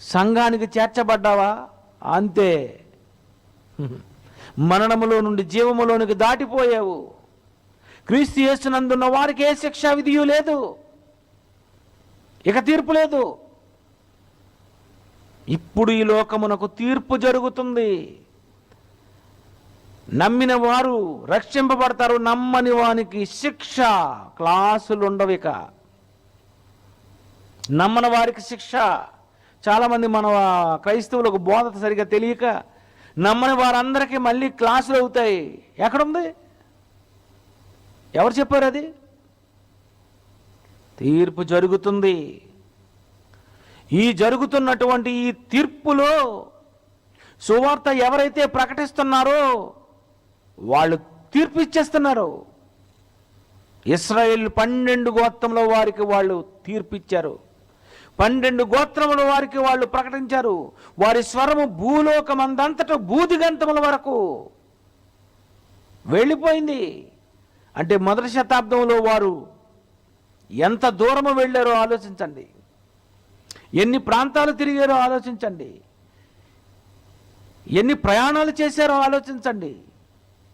సంఘానికి చేర్చబడ్డావా? అంతే. మరణములో నుండి జీవములోనికి దాటిపోయావు. క్రీస్తు చేస్తున్నందున్న వారికి ఏ శిక్షా విధియు లేదు. ఇక తీర్పు లేదు. ఇప్పుడు ఈ లోకమునకు తీర్పు జరుగుతుంది. నమ్మిన వారు రక్షింపబడతారు నమ్మని వానికి శిక్ష. క్లాసులు ఉండవిక నమ్మని వారికి శిక్ష. చాలామంది మన క్రైస్తవులకు బోధ సరిగా తెలియక నమ్మని వారందరికీ మళ్ళీ క్లాసులు అవుతాయి. ఎక్కడుంది? ఎవరు చెప్పారు అది? తీర్పు జరుగుతుంది. ఈ జరుగుతున్నటువంటి ఈ తీర్పులో సువార్త ఎవరైతే ప్రకటిస్తున్నారో వాళ్ళు తీర్పు ఇచ్చేస్తున్నారు. ఇస్రాయేల్ పన్నెండు గోత్రంలో వారికి వాళ్ళు తీర్పిచ్చారు పన్నెండు గోత్రముల వారికి వాళ్ళు ప్రకటించారు. వారి స్వరము భూలోకమందంతట భూదిగంతముల వరకు వెళ్ళిపోయింది. అంటే మొదటి శతాబ్దంలో వారు ఎంత దూరము వెళ్ళారో ఆలోచించండి. ఎన్ని ప్రాంతాలు తిరిగారో ఆలోచించండి. ఎన్ని ప్రయాణాలు చేశారో ఆలోచించండి.